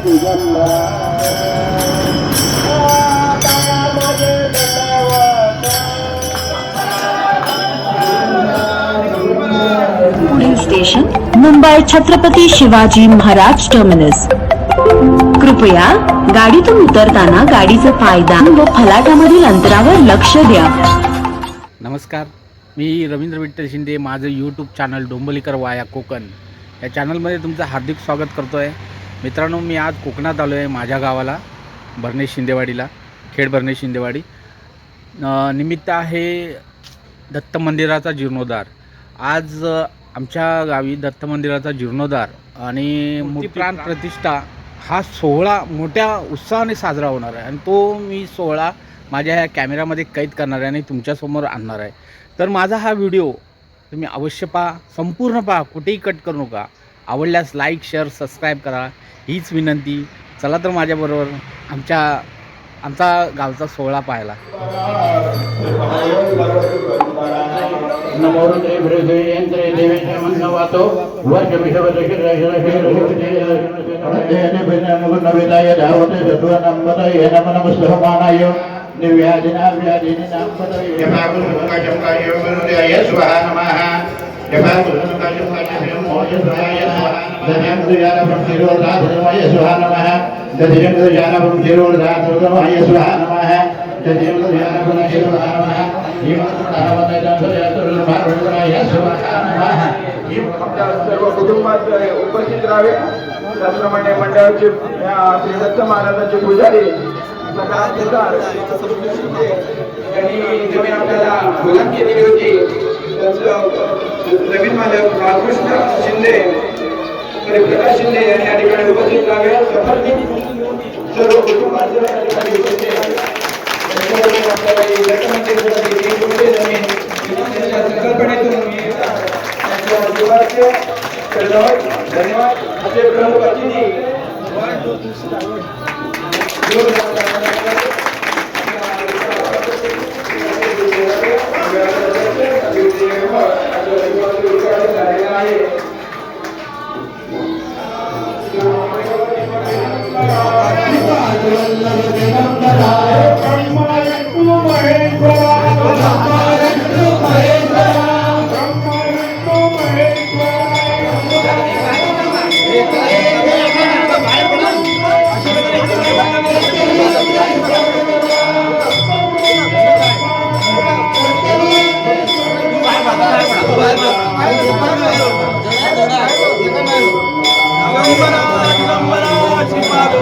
Station Mumbai Chhatrapati Shivaji Maharaj terminus कृपया गाडीतून उतरताना गाडीचं फायदा व फलाटामधील अंतरावर लक्ष द्या. नमस्कार. मी रवींद्र विठ्ठल शिंदे. माझं यूट्यूब चॅनल डोंबलीकर वाया कोकण. या चॅनलमध्ये तुमचं हार्दिक स्वागत करतो आहे मित्रांनो मी आज कोकणात आलो आहे माझ्या गावाला भरणे शिंदेवाडीला खेड भरणे शिंदेवाडी. निमित्त आहे दत्त मंदिराचा जीर्णोद्धार. आज आमच्या गावी दत्त मंदिराचा जीर्णोद्धार आणि मूर्तीप्राण प्रतिष्ठा हा सोहळा मोठ्या उत्साहाने साजरा होणार आहे आणि तो मी सोहळा माझ्या ह्या कॅमेऱ्यामध्ये कैद करणार आहे आणि तुमच्यासमोर आणणार आहे. तर माझा हा व्हिडिओ तुम्ही अवश्य पहा संपूर्ण पहा कुठेही कट करू नका. आवडल्यास लाईक शेअर सबस्क्राईब करा. हीच विनंती चला तर माझ्याबरोबर आमच्या आमचा गावचा सोहळा पाहायला निव्याधिना व्याधिनी नाम गुरुदेय नमः सर्व कुटुंबात उपस्थित राहावे त्याचप्रमाणे मंडळाचे श्री दत्त महाराजांचे पुजारी सकाळ जमीन आपल्याला मुलात केलेली होती नवीन मालक रामकृष्ण शिंदे प्रकाश शिंदे यांनी या ठिकाणी उपस्थित राहावे. सर्व या ठिकाणी उपस्थित संकल्पनेतून धन्यवाद धन्यवाद. असे प्रमुख अतिथी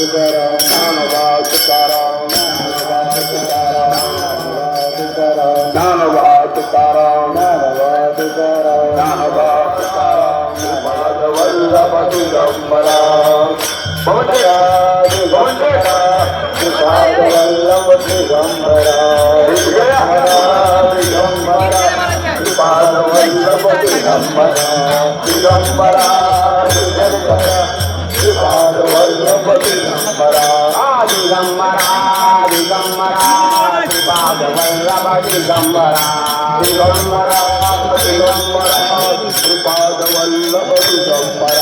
Sitaram, Nanava, Sitaram, Nanava, Sitaram, Nanava, Sitaram, Nanava, Sitaram, Nanava, Sitaram, Bhagavallabha Chidambara, Bhavadaya, Bhavadaya, Bhagavallabha Chidambara, Bhavadaya, Chidambara, Bhagavallabha Chidambara, Chidambara, Chidambara, ಶ್ರೀಗಂಬರ ಶ್ರೀಗಂಬರ Sripada Vallabha ಶ್ರೀಗಂಬರ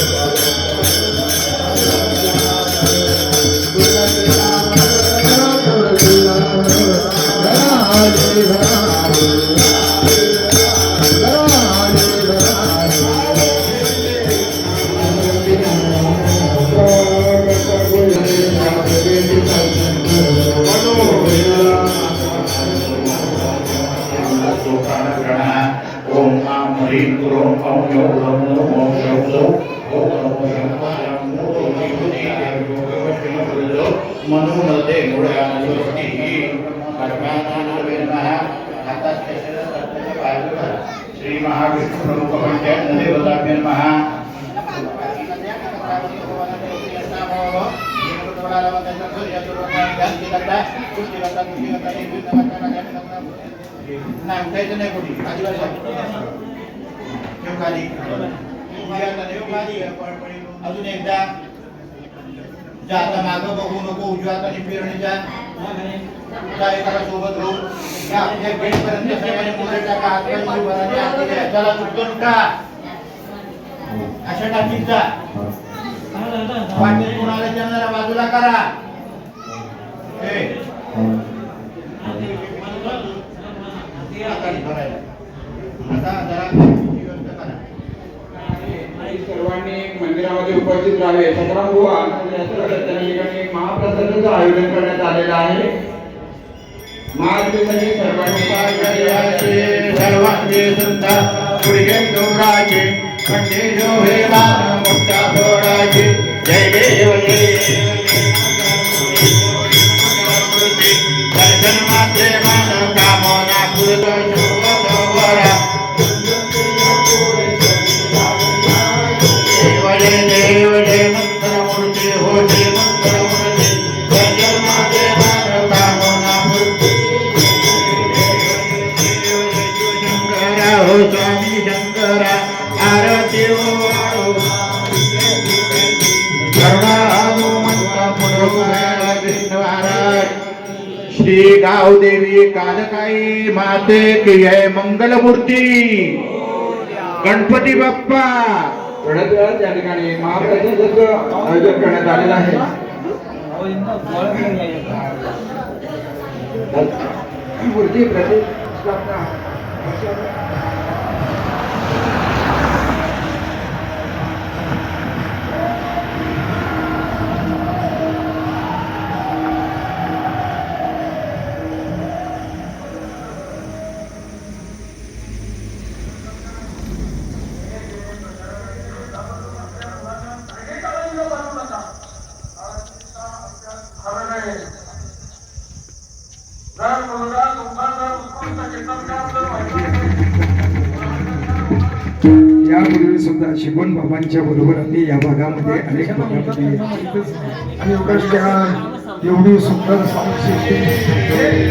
Gracias. विभूति देवो मनोमते गुणानुस्ति परमात्मा हातात कशाला सत्याच्या बाजूला श्री महाविष्णू प्रमुख नाही उठायचं नाही कोणी खाली अजून एकदा जे आता मागं बघू नको उजव्या हाताने पेरणीच्या सोबत राहून आपल्या सगळ्यांनी टाका का अशा टाकीत जा. वाटेत कोणाला बाजूला करा. आता जरा सर्वांनी मंदिरामध्ये उपस्थित राहावे. सतराम बुवा. ठिकाणी महाप्रसादाचं आयोजन करण्यात आलेलं आहे. महाराष्ट्रासाठी सर्वांचे सर्वांचे सुंदर गुडघे डोंगराचे खंडे जो मोठा थोडाचे जय देव श्री गावदेवी कालकाई माते की जय मंगलमूर्ती। गणपती बाप्पा। थोड्याच वेळात त्या ठिकाणी महाप्रसादाचं आयोजन करण्यात आलेलं आहे. ही मूर्ती प्रतिष्ठापना यापूर्वी सुद्धा शिबन बाबांच्या बरोबर आम्ही या भागामध्ये अनेक भागामध्ये आणि एवढंच एवढी सुंदर साऊंड सिस्टीम